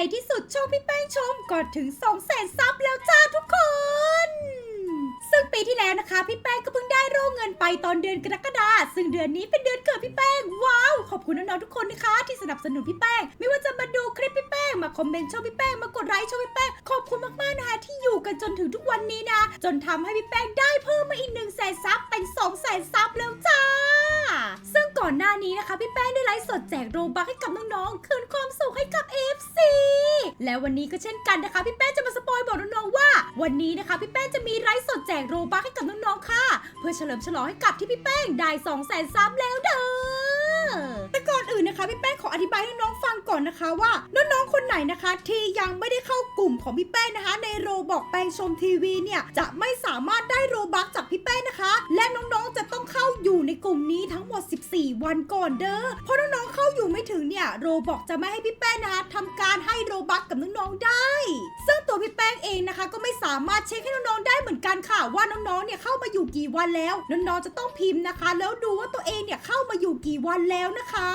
ในที่สุดช่องพี่แป้งชมก็ถึง 2 0 0แสนซับแล้วจ้าทุกคน ซึ่งปีที่แล้วนะคะ พี่แป้งก็เพิ่งได้โรงเงินไปตอนเดือนกรกฎาคมซึ่งเดือนนี้เป็นเดือนเกิดพี่แป้งว้าวขอบคุณน้องๆทุกคนนะคะ ที่สนับสนุนพี่แป้งไม่ว่าจะมาดูคลิปพี่แป้งมาคอมเมนต์ช่องพี่แป้งมากดไลค์ช่องพี่แป้งขอบคุณมากๆนะคะที่อยู่กันจนถึงทุกวันนี้นะ จนทำให้พี่แป้งได้เพิ่มมาอีก1นึ่งแสนซับเป็น2 0 0แสนซับแล้วจ้าซึ่งก่อนหน้านี้นะคะพี่แป้งได้ไลฟ์สดแจกโรบัคให้กับน้องๆคืนความสุขให้กับ FC แล้ววันนี้ก็เช่นกันนะคะ พี่แป้งจะมาสปอยบอกน้องๆว่า วันนี้นะคะพี่แป้งจะมีไลฟ์สดแจกโรบัคให้กับน้องๆค่ะ เพื่อเฉลิมฉลองให้กับที่พี่แป้งได้2 0 0แสนซับแล้วเด้อแต่ก่อนอื่นนะคะพี่แป้งขออธิบายให้น้องๆฟังก่อนนะคะว่าน้องๆคนไหนนะคะที่ยังไม่ได้เข้ากลุ่มของพี่แป้งนะคะ ในโรบอกแป้งชมทีวีเนี่ยจะไม่สามารถได้โรบัคจากพี่แป้งนะคะ และน้องๆจะต้องเข้าอยู่ในกลุ่มนี้ทั้งหมด 14 วันก่อนเด้อเพราะน้องๆเข้าอยู่ไม่ งเนี่ยโรบอกจะไม่ให้พี่แป้งนะคะทำการให้โรบัคกับน้องๆได้ ซึ่งตัวพี่แป้งเองนะคะ ก็ไม่สามารถเช็คให้น้องๆได้เหมือนกันค่ะ ว่าน้องๆเนี่ยเข้ามาอยู่กี่วันแล้วน้องๆจะต้องพิมพ์นะคะ แล้วดูว่าตัวเองเนี่ยเข้ามาอยู่กี่วันแล้วนะคะ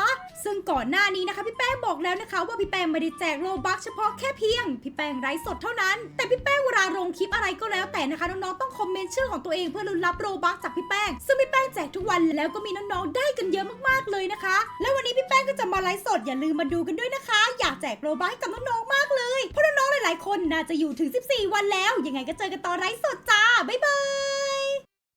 ซึ่งก่อนหน้านี้นะคะพี่แป้งบอกแล้วนะคะ ว่าพี่แป้งไม่ได้แจกโลบัคเฉพาะแค่เพียงพี่แป้งไร้สดเท่านั้น แต่พี่แป้งเวลาลงคลิปอะไรก็แล้วแต่นะคะน้องๆต้องคอมเมนต์ชื่อของตัวเองเพื่อลุ้นรับโลบัคจากพี่แป้งซึ่งพี่แป้งแจกทุกวันแล้วก็มีน้องๆได้กันเยอะมากๆเลยนะคะ แล้ววันนี้พี่ แป้งก็จะมาไลฟ์สดอย่าลืมมาดูกันด้วยนะคะ อยากแจกโรบัคให้กับน้องๆมากเลย เพราะน้องๆหลายๆคนน่าจะอยู่ถึง 14 วันแล้ว ยังไงก็เจอกันตอนไลฟ์สดจ้า บ๊ายบาย